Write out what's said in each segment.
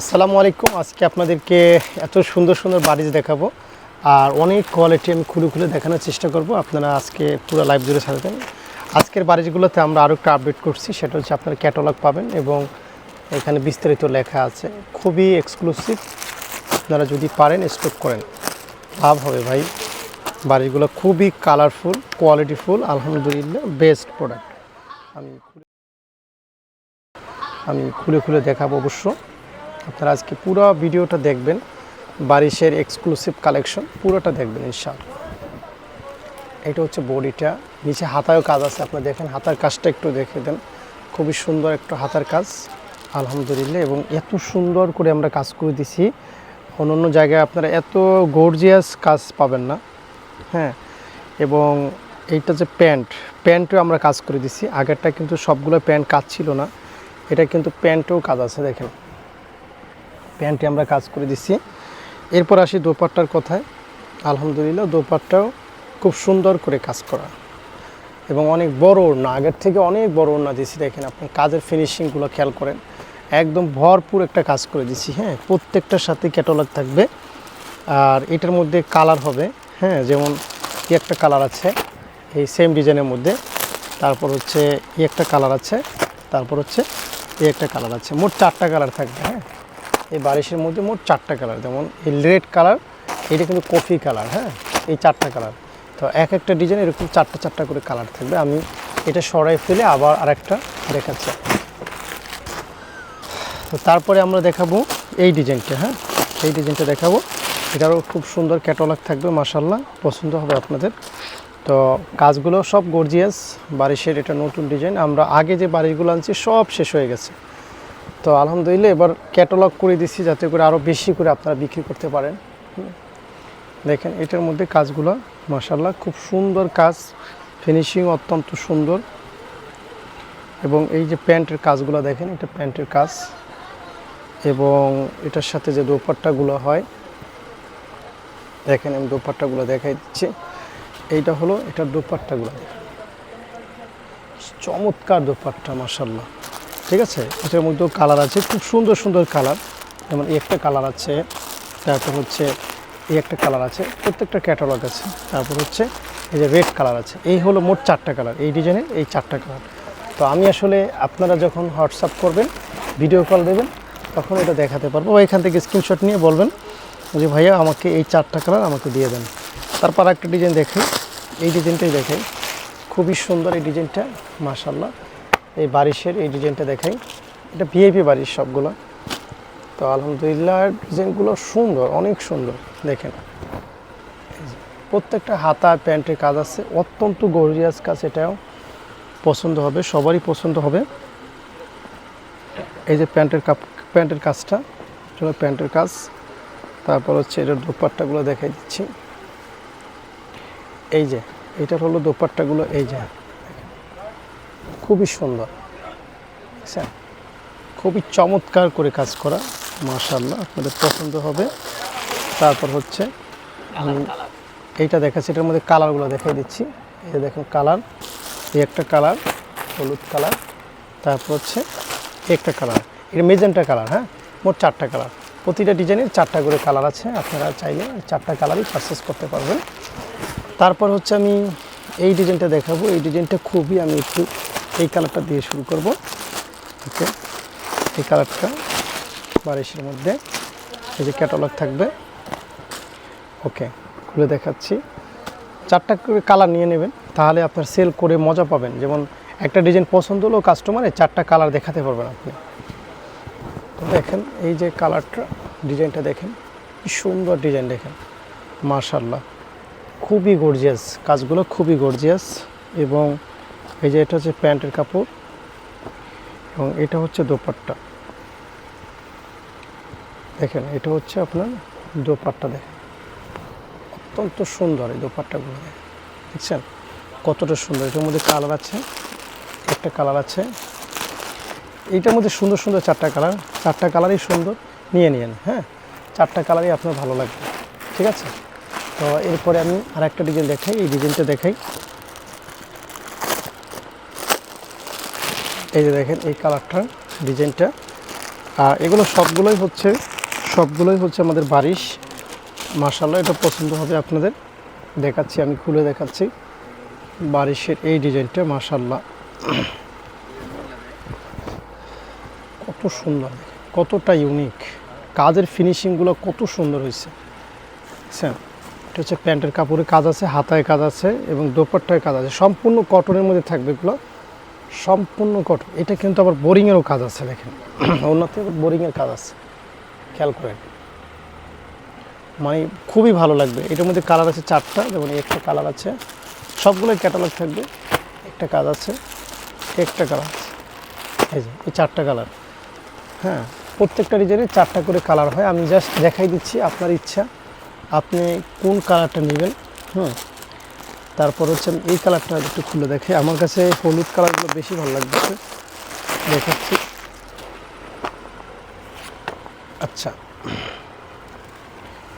আসসালামু আলাইকুম। আজকে আপনাদেরকে এত সুন্দর সুন্দর বাড়িজ দেখাবো। আর অনেক কোয়ালিটি আমি খুলে খুলে দেখানোর চেষ্টা করব। আপনারা আজকে পুরো লাইভ জুড়ে থাকবেন আজকের বাড়িগুলোতে আমরা আরও একটা আপডেট করছি। সেটা হচ্ছে আপনারা ক্যাটালগ পাবেন এবং এখানে বিস্তারিত লেখা আছে। খুবই এক্সক্লুসিভ আপনারা যদি পারেন স্টক করেন। লাভ হবে ভাই। বাড়িগুলো খুবই কালারফুল কোয়ালিটিফুল আলহামদুলিল্লাহ বেস্ট প্রোডাক্ট আমি আমি খুলে খুলে দেখাবো অবশ্য। আপনারা আজকে পুরো ভিডিওটা দেখবেন, বারিশের এক্সক্লুসিভ কালেকশন পুরোটা দেখবেন ইনশাআল্লাহ। এটা হচ্ছে বডিটা, নিচে হাতায়ও কাজ আছে, আপনারা দেখেন, হাতার কাজটা একটু দেখে দেন। খুবই সুন্দর একটা হাতার কাজ, আলহামদুলিল্লাহ, এবং এত সুন্দর করে আমরা কাজ করে দিছি। অন্য অন্য জায়গায় আপনারা এত গর্জিয়াস কাজ পাবেন না হ্যাঁ? এবং এইটা যে প্যান্ট, প্যান্টও আমরা কাজ করে দিছি। আগেরটা কিন্তু সবগুলো প্যান্ট কাজ ছিল না, এটা কিন্তু প্যান্টেও কাজ আছে, দেখেন। প্যান্টে আমরা কাজ করে দিচ্ছি এরপর আসি দোপাট্টার কথায়। আলহামদুলিল্লাহ, দোপাট্টাও খুব সুন্দর করে কাজ করা। এবং অনেক বড় ওড়না, আগের থেকে অনেক বড় ওড়না দিয়েছি দেখেন আপনি কাজের ফিনিশিংগুলো খেয়াল করেন। একদম ভরপুর একটা কাজ করে দিচ্ছি হ্যাঁ? প্রত্যেকটার সাথে ক্যাটালগ থাকবে। আর এটার মধ্যে কালার হবে হ্যাঁ? যেমন কি একটা কালার আছে, এই সেম ডিজাইনের মধ্যে। তারপর হচ্ছে এই একটা কালার আছে, তারপর হচ্ছে এই একটা কালার আছে। মোট চারটা কালার থাকবে হ্যাঁ? এই বারিশের মধ্যে মোট চারটা কালার, যেমন এই রেড কালার এটা কিন্তু কফি কালার হ্যাঁ? এই চারটা কালার। তো এক একটা ডিজাইন এরকম চারটা চারটা করে কালার থাকবে। আমি এটা সরাই ফেলে আবার আরেকটা দেখাচ্ছি। তো তারপরে আমরা দেখাবো এই ডিজাইনটা হ্যাঁ? এই ডিজাইনটা দেখাবো। এটারও খুব সুন্দর ক্যাটালগ থাকবে মাসাল্লাহ পছন্দ হবে আপনাদের। তো কাজগুলো সব গর্জিয়াস। বারিশের এটা নতুন ডিজাইন। আমরা আগে যে বাড়িগুলো আনছি, সব শেষ হয়ে গেছে। তো আলহামদুলিল্লাহ এবার ক্যাটালগ করে দিচ্ছি যাতে করে আরও বেশি করে আপনারা বিক্রি করতে পারেন। দেখেন, এটার মধ্যে কাজগুলো মাসাল্লাহ খুব সুন্দর কাজ। ফিনিশিং অত্যন্ত সুন্দর। এবং এই যে প্যান্টের কাজগুলো দেখেন, এটা প্যান্টের কাজ। এবং এটার সাথে যে দোপাট্টাগুলো হয়, দেখেন আমি দোপাট্টাগুলো দেখাই দিচ্ছি। এইটা হলো, এটার দোপাট্টাগুলো। চমৎকার দোপাট্টা মাসাল্লাহ ঠিক আছে? এটার মধ্যেও কালার আছে, খুব সুন্দর সুন্দর কালার যেমন এই একটা কালার আছে, তারপর হচ্ছে এই একটা কালার আছে, প্রত্যেকটা ক্যাটালগ আছে। তারপর হচ্ছে এই যে রেড কালার আছে, এই হলো মোট চারটা কালার এই ডিজাইনের এই চারটা কালার তো আমি আসলে আপনারা যখন হোয়াটসঅ্যাপ করবেন ভিডিও কল দেবেন, তখন এটা দেখাতে পারব। এখান থেকে স্ক্রিনশট নিয়ে বলবেন যে, ভাইয়া, আমাকে এই চারটা কালার আমাকে দিয়ে দেন। তারপর একটা ডিজাইন দেখাই। এই ডিজাইনটাই দেখে খুবই সুন্দর এই ডিজাইনটা মাশাল্লাহ এই বারিশের এই ডিজাইনটা দেখাই। এটা ভিআইপি বারিশ সবগুলো। তো আলহামদুলিল্লাহ ডিজাইনগুলো সুন্দর, অনেক সুন্দর, দেখেন। প্রত্যেকটা হাতা, প্যান্টের কাজ আছে, অত্যন্ত গর্জিয়াস কাজ, এটাও পছন্দ হবে, সবারই পছন্দ হবে। এই যে প্যান্টের কাপ, প্যান্টের কাজটা প্যান্টের কাজ। তারপর হচ্ছে এটার দোপাট্টাগুলো দেখাই দিচ্ছি। এই যে, এটার হলো দোপাট্টাগুলো, এই যে। খুবই সুন্দর। বুঝছেন খুবই চমৎকার করে কাজ করা মাশাল্লাহ আপনাদের পছন্দ হবে। তারপর হচ্ছে এইটা দেখাচ্ছি, এটার মধ্যে কালারগুলো দেখাই দিচ্ছি। এই দেখেন কালার, এই একটা কালার, হলুদ কালার, তারপর হচ্ছে একটা কালার। এটা মেজেন্টা কালার হ্যাঁ? মোট চারটা কালার। প্রতিটা ডিজাইনের চারটা করে কালার আছে, আপনারা চাইলে চারটা কালারই পারচেস করতে পারবেন। তারপর হচ্ছে আমি এই ডিজাইনটা দেখাবো। এই ডিজাইনটা খুবই আমি একটু এই কালারটা দিয়ে শুরু করব। ওকে, এই কালারটা বারিশের মধ্যে এই যে ক্যাটালগ থাকবে। ওকে, খুলে দেখাচ্ছি। চারটা করে কালার নিয়ে নেবেন, তাহলে আপনার সেল করে মজা পাবেন। যেমন একটা ডিজাইন পছন্দ হলো কাস্টমারে চারটা কালার দেখাতে পারবেন আপনি। তো দেখেন, এই যে কালারটা, ডিজাইনটা দেখেন, কি সুন্দর ডিজাইন দেখেন। মার্শাল্লাহ খুবই গর্জিয়াস কাজগুলো খুবই গর্জিয়াস এবং এই যে এটা হচ্ছে প্যান্টের কাপড় এবং এটা হচ্ছে দোপাট্টা। দেখেন, এটা হচ্ছে আপনার দোপাট্টা দেখেন। অত্যন্ত সুন্দর এই দোপাট্টাগুলো দেখেন। দেখছেন? কতটা সুন্দর। এটার মধ্যে কালার আছে, একটা কালার আছে। এইটার মধ্যে সুন্দর সুন্দর চারটা কালার। চারটা কালারই সুন্দর, নিয়ে নিন হ্যাঁ? চারটা কালারই আপনার ভালো লাগবে, ঠিক আছে? তো এরপরে আমি আর একটা ডিজাইন দেখাই, এই ডিজাইনটা দেখাই। এই যে দেখেন, এই কালারটার ডিজাইনটা। আর এগুলো সবগুলোই হচ্ছে সবগুলোই হচ্ছে আমাদের বারিশ। মার্শাল্লাহ এটা পছন্দ হবে আপনাদের। দেখাচ্ছি, আমি খুলে দেখাচ্ছি। বারিশের এই ডিজাইনটা মার্শাল্লাহ কত সুন্দর কতটা ইউনিক। কাজের ফিনিশিংগুলো কত সুন্দর হয়েছে। বুঝছেন এটা হচ্ছে প্যান্টের কাপড়ে কাজ আছে, হাতায় কাজ আছে এবং দোপাট্টায় কাজ আছে। সম্পূর্ণ কটনের মধ্যে থাকবে এগুলো। সম্পূর্ণ কটন এটা কিন্তু আবার বোরিংয়েরও কাজ আছে, দেখেন। অন্যতে বোরিংয়ের কাজ আছে। খেয়াল করেন। মানে খুবই ভালো লাগবে। এটার মধ্যে কালার আছে চারটা, যেমন একটা কালার আছে। সবগুলোই ক্যাটালগ থাকবে। একটা কাজ আছে, একটা কালার আছে। এই যে, এই চারটা কালার। হ্যাঁ প্রত্যেকটা ডিজাইনে চারটা করে কালার হয়। আমি জাস্ট দেখাই দিচ্ছি আপনার ইচ্ছা। আপনি কোন কালারটা নেবেন। হুম। তারপর হচ্ছে এই কালারটা একটু খুলে দেখে। আমার কাছে হলুদ কালারগুলো বেশি ভালো লাগতেছে। দেখাচ্ছি। আচ্ছা।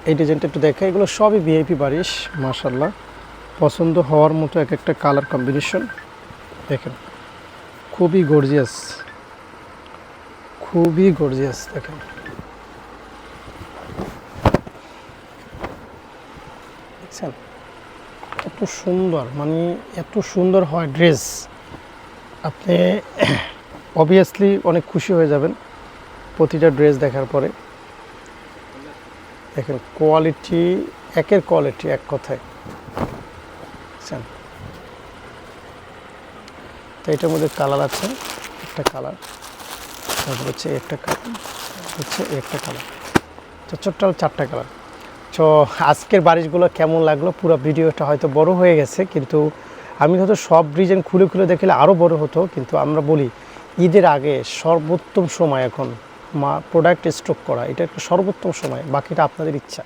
এই ডিজাইনটা একটু দেখে। এগুলো সবই ভিআইপি বারিশ মার্শাল্লাহ পছন্দ হওয়ার মতো এক একটা কালার কম্বিনেশন দেখেন, খুবই গর্জিয়াস খুবই গর্জিয়াস দেখেন। দেখছেন? এত সুন্দর মানে এত সুন্দর হয় ড্রেস। আপনি অবভিয়াসলি অনেক খুশি হয়ে যাবেন প্রতিটা ড্রেস দেখার পরে। দেখেন কোয়ালিটি একের কোয়ালিটি এক কথায়। বুঝছেন তো এটার মধ্যে কালার আছে, একটা কালার তারপর হচ্ছে একটা কালার হচ্ছে একটা কালার তো ছোট্ট চারটা কালার তো আজকের বারিশগুলো কেমন লাগল? পুরো ভিডিওটা হয়তো বড় হয়ে গেছে, কিন্তু আমি হয়তো সব রিজন খুলে খুলে দেখলে আরও বড় হতো, কিন্তু আমরা বলি ঈদের আগে সর্বোত্তম সময় এখন মা প্রোডাক্ট স্টক করা, এটা একটা সর্বোত্তম সময়, বাকিটা আপনাদের ইচ্ছা।